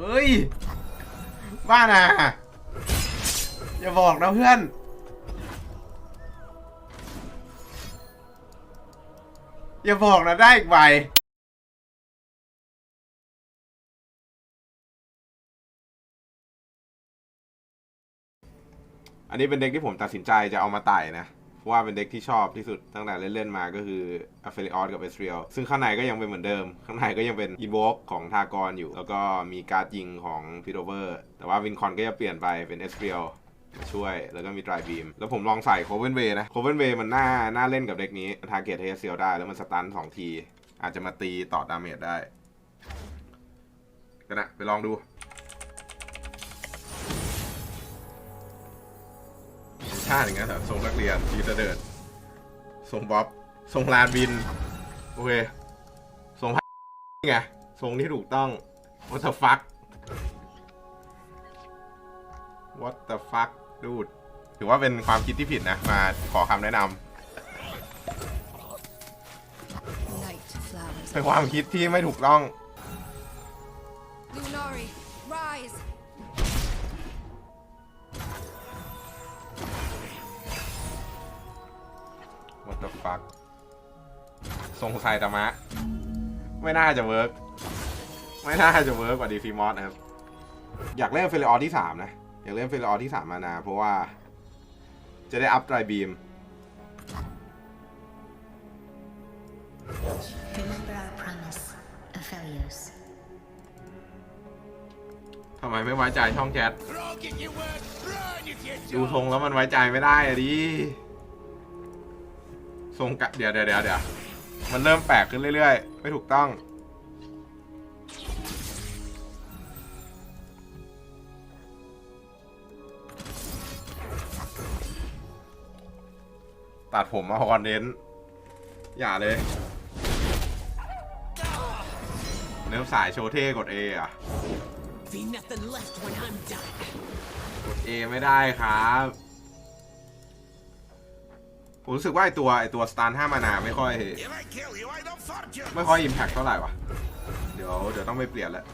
เฮ้ย บ้านะอย่าบอกนะเพื่อน อย่าบอกนะได้อีกใบอันนี้เป็นเด็กที่ผมตัดสินใจจะเอามาไต่นะเพราะ ว่าเป็นเด็กที่ชอบที่สุดตั้งแต่เล่น ๆ มาก็คืออ f เฟ i ิออสกับเอสเรียลซึ่งข้างในก็ยังเป็นเหมือนเดิม ข้างในก็ยังเป็นอีโวกของทากรอยู่ แล้วก็มีการ์ดยิงของพิโรเวอร์แต่ว่าวินคอนก็จะเปลี่ยนไปเป็นเอสเรียลมาช่วยแล้วก็มีดรายบีม แล้วผมลองใส่โคเวนเวนะโคเวนเวมันน่าน่าเล่นกับเด็กนี้ทาร์เกตเฮเซียลได้แล้วมันสตันสองที อาจจะมาตีต่อดาเมจได้ก็นะไปลองดู ชาติอย่างเงี้ยเหรอทรงนักเรียนทีเสดิร์ดทรงบ๊อบทรงลานบิน โอเคทรงไงทรงที่ถูกต้อง what the fuck what the fuck ดูดถือว่าเป็นความคิดที่ผิดนะ มาขอคำแนะน Night flowers. ำเป็นความคิดที่ไม่ถูกต้อง what the fuck ทรงไซตามะ ไม่น่าจะเวิร์กไม่น่าจะเวิร์กกว่าดีฟีมอสนะครับ อยากเล่นเฟลออที่3นะ อยากเล่นเฟลออที่3มานา เพราะว่า จะได้อัพไตรบีม Remember our promise, Aphelios. ทำไมไม่ไว้ใจช่องแชท ดูทรงแล้วมันไว้ใจไม่ได้อะดิ ทรงกะเดี๋ยวเดี๋ยวเดี๋ยวเดี๋ยวมันเริ่มแปลกขึ้นเรื่อยๆ ไม่ถูกต้อง ตัดผมมาคอนเทนต์อย่าเลย เริ่มสายโชว์เท่กด A อะ Be nothing left when I'm done. กด A ไม่ได้ครับ ผมรู้สึกว่าไอตัวไอตัวสตาร์ห้ามานาไม่ค่อย ไม่ค่อยอิมแพคเท่าไหร่วะเดี๋ยวเดี๋ยวต้องไปเปลี่ยนแล้ว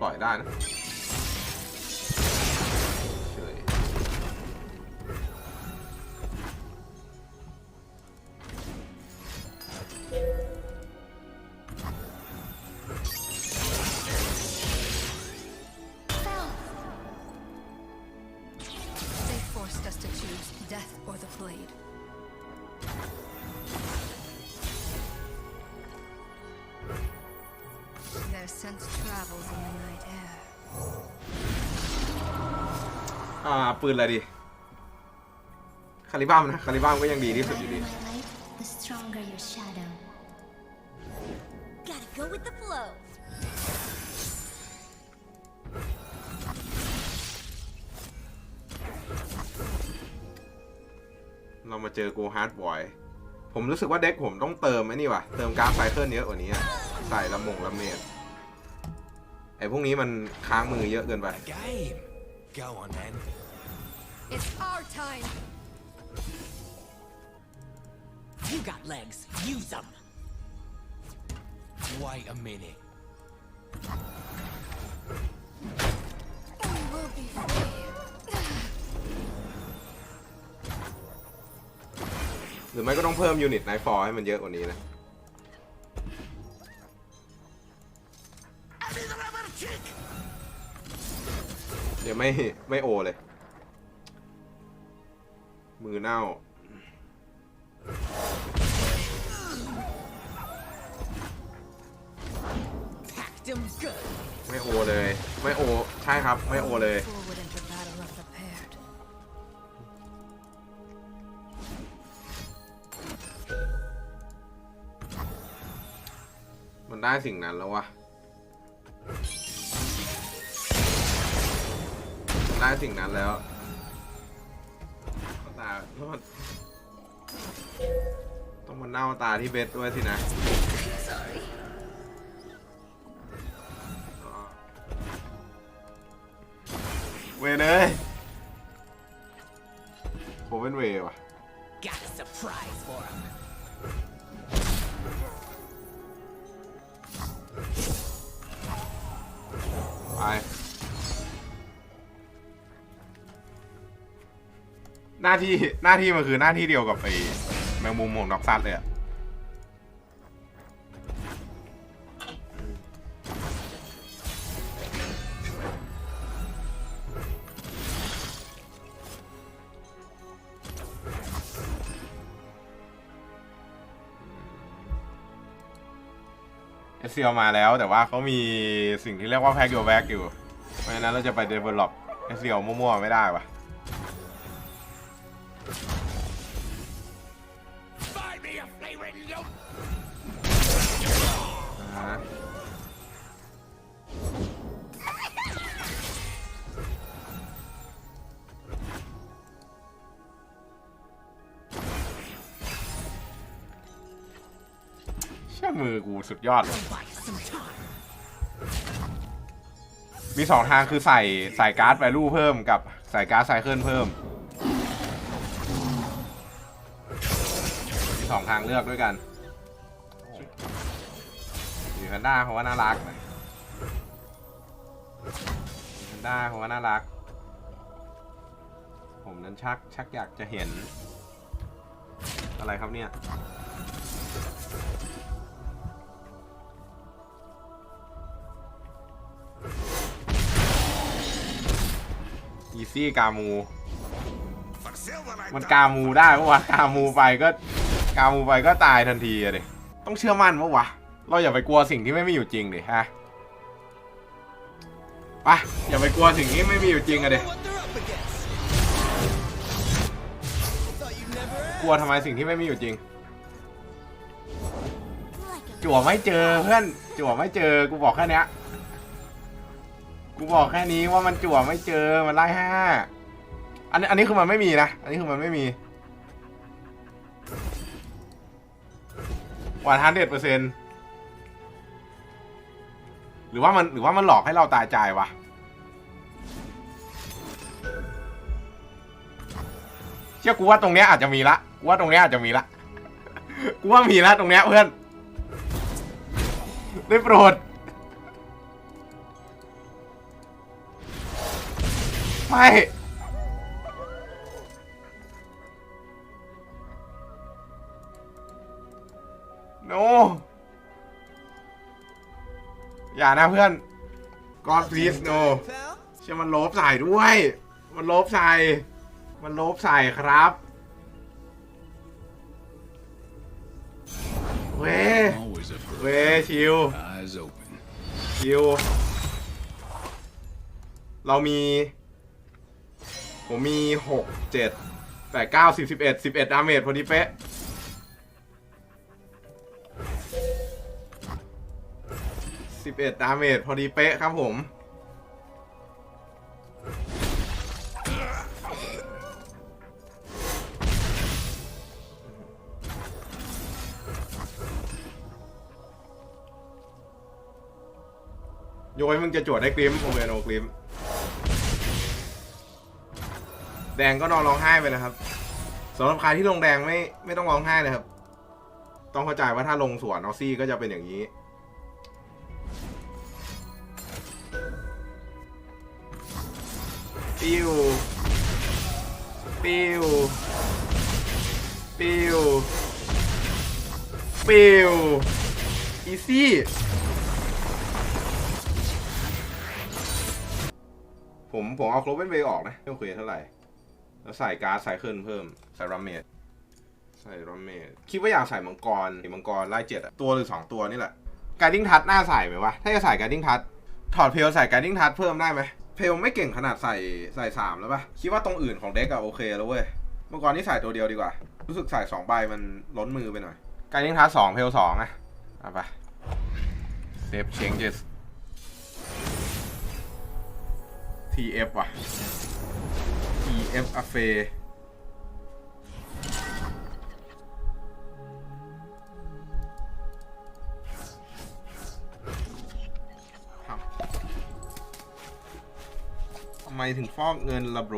ปล่อยได้นะ อ่าปืนอะไรดีคาริบัมนะคาริบัมก็ยังดี The ที่สุดอยู่ brighter ดี my light, the stronger your shadow. Gotta go with the flow. เรามาเจอโกฮาร์ดบอย ผมรู้สึกว่าเด็กผมต้องเติมไอ้นี่ว่ะ เติมกราฟไซเคิลเยอะกว่านี้อะใส่ละมงละเมดไอ้พวกนี้มันค้างมือเยอะเกินไป Game. Go on then. It's our time! You got legs. Use them. Wait a minute. We will be free. หรือไม่ก็ต้องเพิ่มยูนิตไนฟอร์ให้มันเยอะกว่านี้นะ ยวไม่ไม่โอเลย มือเน่า ไม่โอเลย ไม่โอ ใช่ครับ ไม่โอเลย มันได้สิ่งนั้นแล้ววะ ได้สิ่งนั้นแล้วตาแล้วมันต้องมาเน่าตาที่เบสด้วยสินะ Sorry. เวเนยผมเป็นเวว่ะ Got a surprise. prize for him. ไป หน้าที่หน้าที่มันคือหน้าที่เดียวกับไอ้แมงมุมของด็อกซัสเลยอะเอสเซียมาแล้วแต่ว่าเขามีสิ่งที่เรียกว่าแพ็กโยแบ็กอยู่ เพราะฉะนั้นเราจะไป develop เอสเซียมั่วๆไม่ได้วะ สุดยอด มีสองทางคือใส่ใส่การ์ดไวลูเพิ่มกับใส่การ์ดไซเคิลเพิ่ม มีสองทางเลือกด้วยกันมีแพนด้าเขาว่าน่ารักนะมีแพนด้าเขาว่าน่ารัก ผมนั้นชักชักอยากจะเห็น อะไรครับเนี่ย อีซี่กามู For silver, I มัน die. กามูได้ปะวะกามูไปก็กามูไปก็ตายทันทีอะดิต้องเชื่อมั่นปะวะ เราอย่าไปกลัวสิ่งที่ไม่มีอยู่จริงดิฮะไปอย่าไปกลัวสิ่งที่ไม่มีอยู่จริงอะดิ What they're up against. Thought you'd never กลัวทำไมสิ่งที่ไม่มีอยู่จริง Like a จั่วไม่เจอเพื่อนจั่วไม่เจอกูบอกแค่เนี้ย กูบอกแค่นี้ว่ามันจั่วไม่เจอมันไล่ห้าอันนี้อันนี้คือมันไม่มีนะ อันนี้คือมันไม่มีวันฮันเด็ดเปอร์เซ็นต์หรือว่ามันหรือว่ามันหลอกให้เราตายใจวะเชื่อกูว่าตรงเนี้ยอาจจะมีละกูว่าตรงเนี้ยอาจจะมีละกูว่ามีละตรงเนี้ยเพื่อนได้โปรด ไม่ no อย่านะเพื่อน God please no pal. เชื่อมันลบใส่ด้วย มันลบใส่ มันลบใส่ครับ เว้ย Always a เว้ยชิว eyes open. คิว เรามี ผมมีหกเจ็ดแปดเก้าสิบสิบเอ็ดสิบเอ็ดดาเมจพอดีเป๊ะสิบเอ็ดดาเมจพอดีเป๊ะครับผม โยยมึงจะจวดได้กริมโอเมโนกริม แดงก็นอนร้องไห้ไปนะครับสำหรับใครที่ลงแดงไม่ไม่ต้องร้องไห้เลยครับ ต้องเข้าใจว่าถ้าลงสวนออซี่ก็จะเป็นอย่างนี้ ปิวปิวปิวปิวอีซี่ผมผมเอาโคลเวนเวย์ออกนะไม่โอเคเท่าไหร่ แล้วใส่การ์ดไซเคิลเพิ่ม ใส่รัมเมดใส่รัมเมดคิดว่าอยากใส่มังกรมังกรไล่เจ็ดอะตัวหรือสองตัวนี่แหละการดิ้งทัดน่าใส่ไหมวะ ถ้าจะใส่การดิ้งทัดถอดเพลใส่การดิ้งทัดเพิ่มได้ไหมเพลไม่เก่งขนาดใส่ใส่สามแล้วปะคิดว่าตรงอื่นของเด็กอะโอเคแล้วเว้ยมังกรนี่ใส่ตัวเดียวดีกว่า รู้สึกใส่สองใบมันล้นมือไปหน่อยการดิ้งทัดสองเพลสองอะเอาไปเซฟเชงเจส TF ว่ะ TF อเฟครับทำไมถึงฟอกเงินละโบร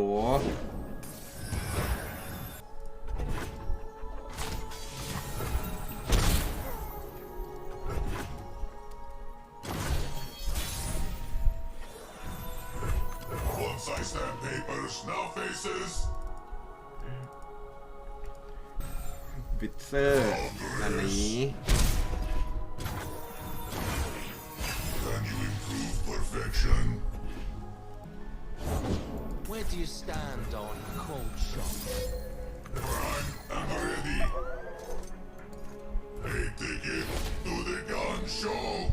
you stand on cold shock? I'm ready. A ticket to the gun show.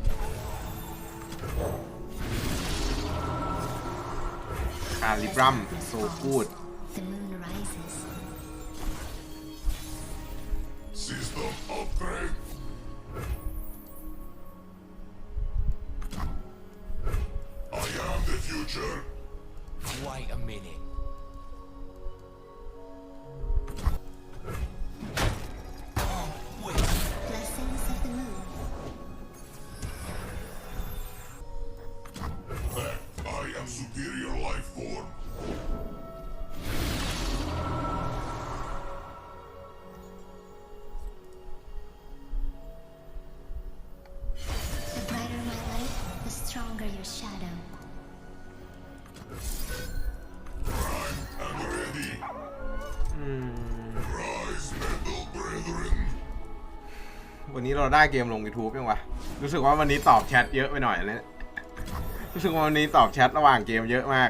So good. The moon rises. System upgrade. Minute. วันนี้เราได้เกมลง YouTube ยังวะ รู้สึกว่าวันนี้ตอบแชทเยอะไปหน่อยเลยรู้สึกว่าวันนี้ตอบแชทระหว่างเกมเยอะมาก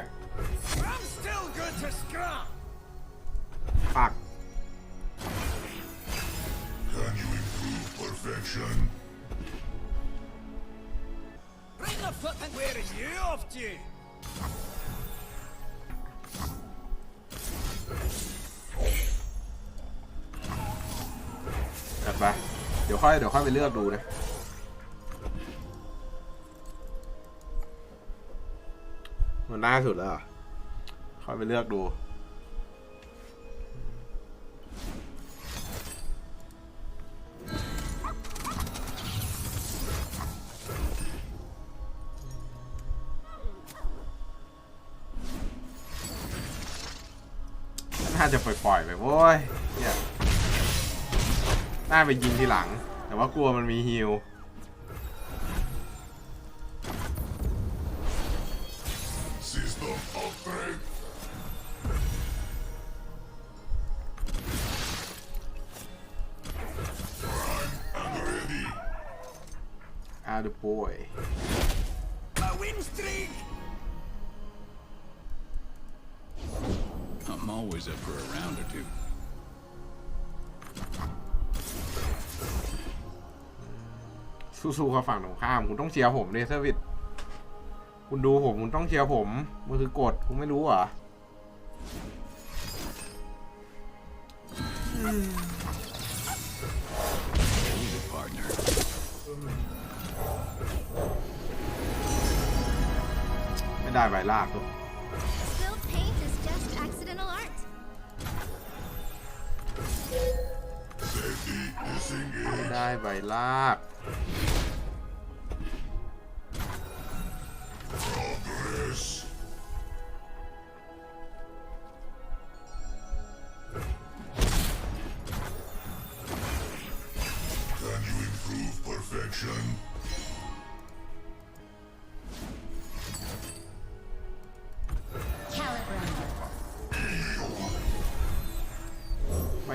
ไปเลือกดูนะ มันน้าสุดแล้วค่อยไปเลือกดูน่าจะปล่อยๆไปโว้ยเนี่ยน่าไปยิงทีหลัง แต่ว่ากลัวมันมีฮิล System upgrade. I'm ready. อาดูป่วย A win streak. I'm always up for a round or two. สู้ๆกับฝั่งตรงข้าม คุณต้องเชียร์ผมเดซวิตคุณดูผม คุณต้องเชียร์ผมมันคือกฎคุณไม่รู้เหรอ He's a partner. ไม่ได้ใบลากตัว Spilled paint is just accidental art. Safety ไม่ disengaged. ได้ใบลาก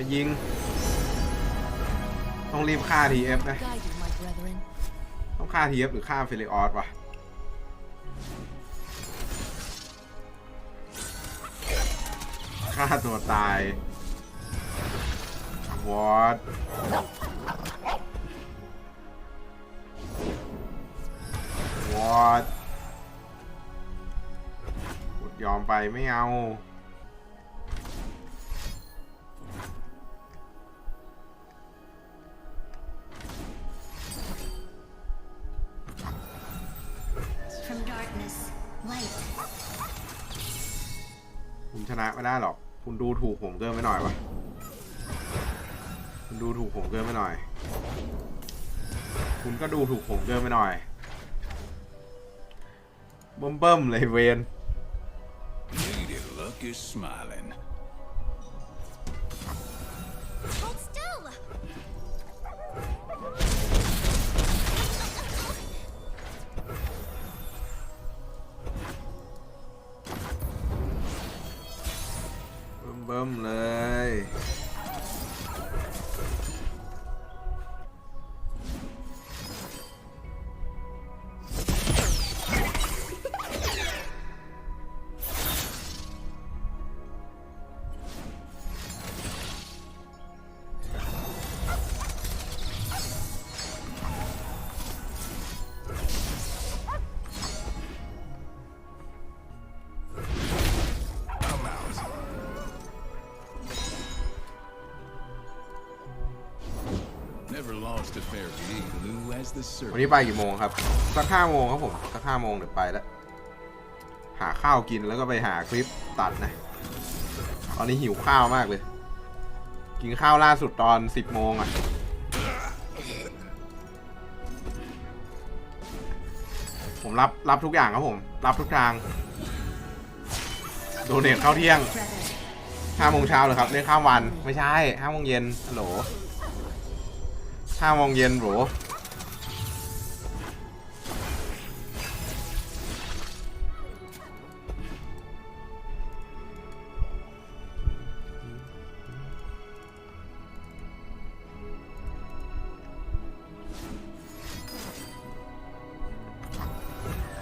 มายิง ต้องรีบฆ่า TF นะ Guide you, my brethren. ต้องฆ่า TF หรือฆ่าเฟลิออสวะฆ่าตัวตายวอตวอตกดยอมไปไม่เอา ชนะไม่ได้หรอก คุณดูถูกผมเกินไปหน่อยวะคุณดูถูกผมเกินไปหน่อย คุณก็ดูถูกผมเกินไปหน่อยเบิ่มเบิ่มๆเลยเวน วัน servant. นี้ไปกี่โมงครับ สักห้าโมงครับผม สักห้าโมงเดี๋ยวไปแล้ว หาข้าวกินแล้วก็ไปหาคลิปตัดนะตอนนี้หิวข้าวมากเลย กินข้าวล่าสุดตอนสิบโมงอะผมรับรับทุกอย่างครับผม รับทุกทาง โดเนทเข้าเที่ยงห้าโมงเช้าเลยครับเล่นข้ามวันไม่ใช่ห้าโมงเย็นฮัลโหล ห้าโมงเย็นโหร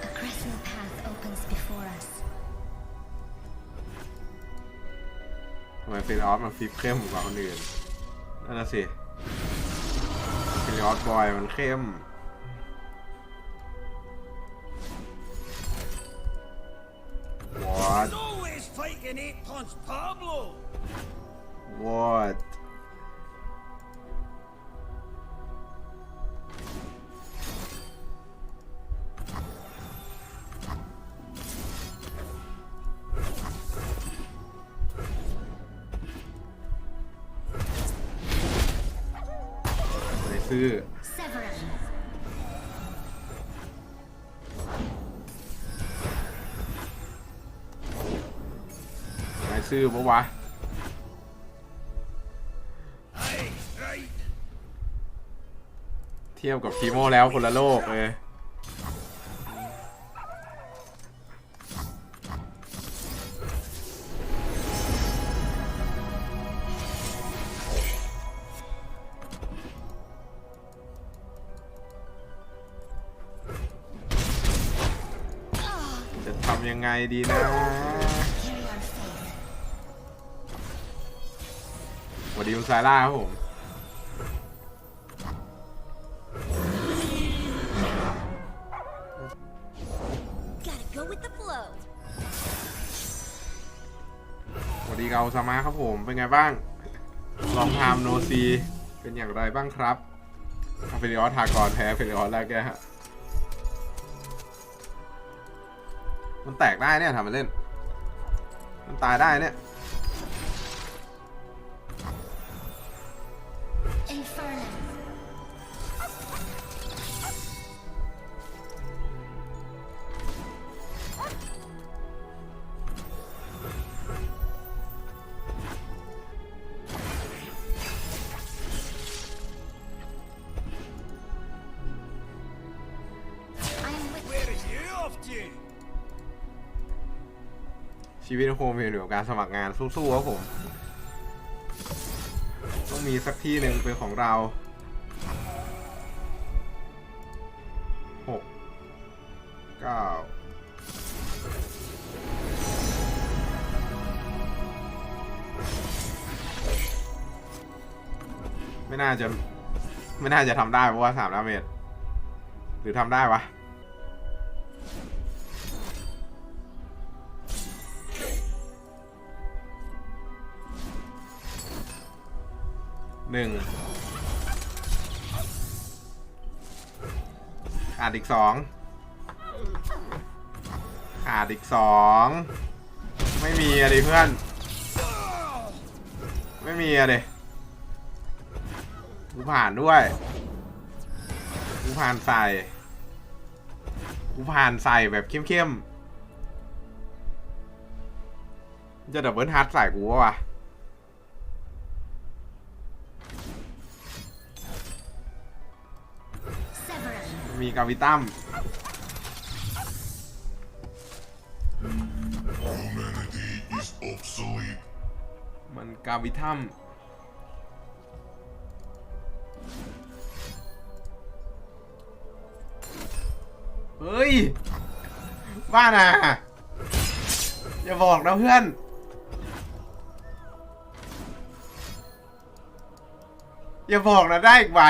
A crescent path opens before us. ทำไมฟิลออฟมันฟิปเข้มกว่าคนอื่นนั่นน่ะสิฟิล ออฟบอยมันเข้ม What Always fighting eight tons, Pablo! What ื่อปะวะเทียบกับทีโมแล้วคนละโลกเลยจะทำยังไงดีนะ ดีคุณซาร่าครับผม Gotta go with the flow. สวัสดีเกาสมาครับผม เป็นไงบ้าง ลองทำโนซี เป็นอย่างไรบ้างครับอาเฟริออสทากรแพ้เฟริออสแล้วแกฮะ มันแตกได้เนี่ยทำมาเล่น มันตายได้เนี่ย ชีวิตโฮมเป็นอยู่กับการสมัครงานสู้ๆครับผม ต้องมีสักที่หนึ่งเป็นของเราหกเก้าไม่น่าจะ ไม่น่าจะทำได้เพราะว่าสามดาเมจหรือทำได้วะ หนึ่งขาดอีกสองขาดอีกสองไม่มีอะดิเพื่อน ไม่มีอะดิกูผ่านด้วยกูผ่านใส่กูผ่านใส่แบบเข้มๆจะดับเบิลฮาร์ดใส่กูวะ มีกาวิตัม Humanity is obsolete. มันกาวิทัมเฮ้ย บ้าน่ะ อย่าบอกนะเพื่อน อย่าบอกนะได้อีกใบ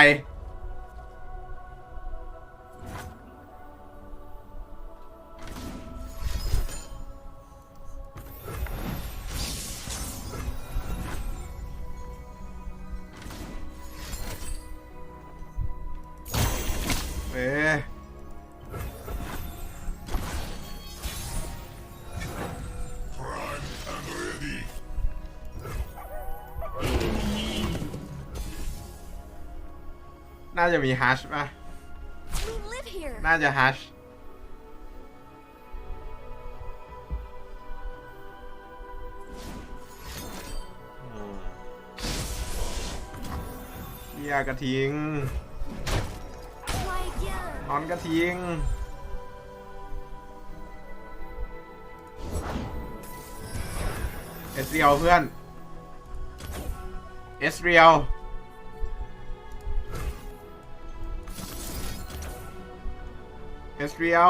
น่าจะมีฮัชป่ะ We live here. น่าจะฮัชเฮียกระทิง Why again? นอนกระทิงเอสเรียวเพื่อนเอสเรียว สเรียว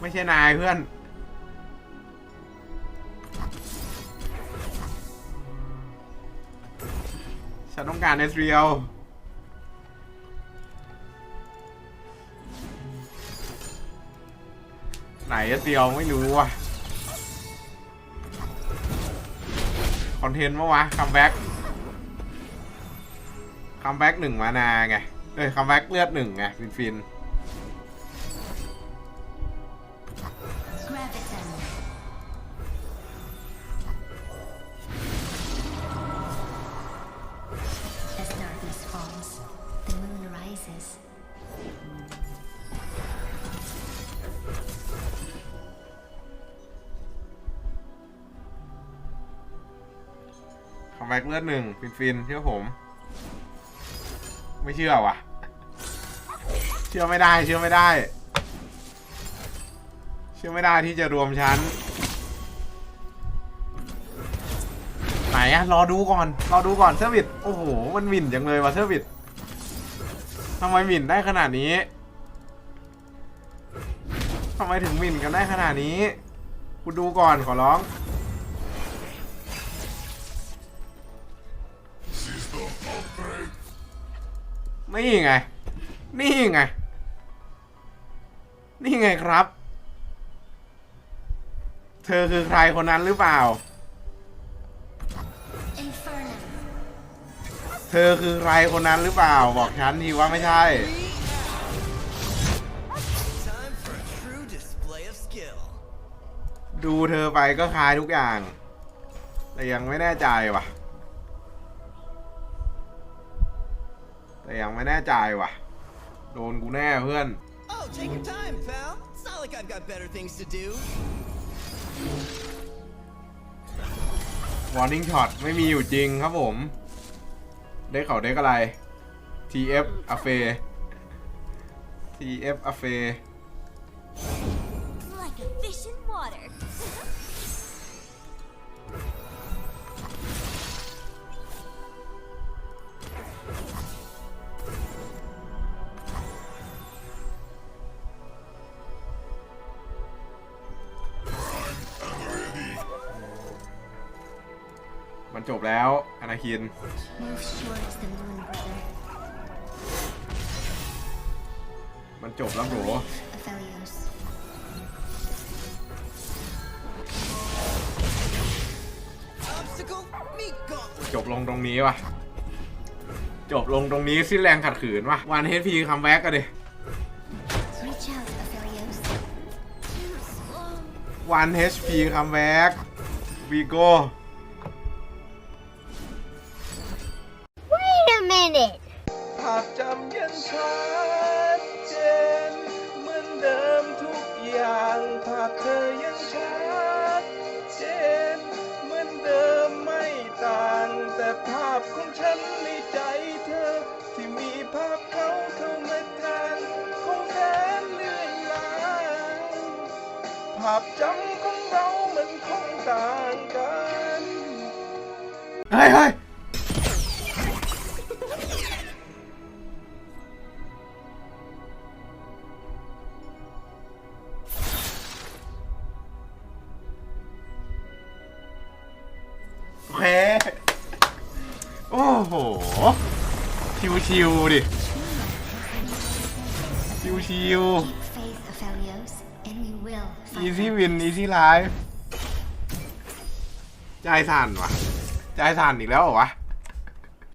ไม่ใช่นายเพื่อนฉันต้องการเอสเรียวไหนเอสเรียวไม่รู้ว่ะ คอนเทนต์ปะวะคัมแบ็ก คัมแบ็กหนึ่งมานาไง เอ้ยคัมแบ็กเลือดหนึ่งไง ฟินฟินคัมแบ็กเลือดหนึ่งฟินฟินเชื่อผม ไม่เชื่อว่ะเชื่อไม่ได้ เชื่อไม่ได้ เชื่อไม่ได้ที่จะรวมชั้น ไหนอะรอดูก่อน รอดูก่อนเซอร์วิสโอ้โห มันหมิ่นจังเลยว่ะเซอร์วิสทำไมหมิ่นได้ขนาดนี้ทำไมถึงหมิ่นกันได้ขนาดนี้กูดูก่อนขอร้อง นี่ไง นี่ไง นี่ไงครับ เธอคือใครคนนั้นหรือเปล่า Inferno. เธอคือใครคนนั้นหรือเปล่า บอกฉันทีว่าไม่ใช่ ดูเธอไปก็คลายทุกอย่าง แต่ยังไม่แน่ใจว่ะ แต่ยังไม่แน่ใจว่ะ โดนกูแน่เพื่อน Oh, take your time, pal. It's not like I've got better things to do. warning shot ไม่มีอยู่จริงครับผม ได้เขาได้อะไร TF อเฟ TF อเฟ จบแล้วอนาคินมันจบแล้วโหรจบลงตรงนี้วะจบลงตรงนี้สิ้นแรงขัดขืนวะวันเฮดพีคัมแบ็กกันดิวันเฮดพีคัมแบ็กวีโก้ ชิวๆดิ ชิว Keep faith, Aphelios, and we will ๆ find อีซี่ them. วินอีซี่ไลฟ์ใจสั่นวะใจสั่นอีกแล้วเหรอวะ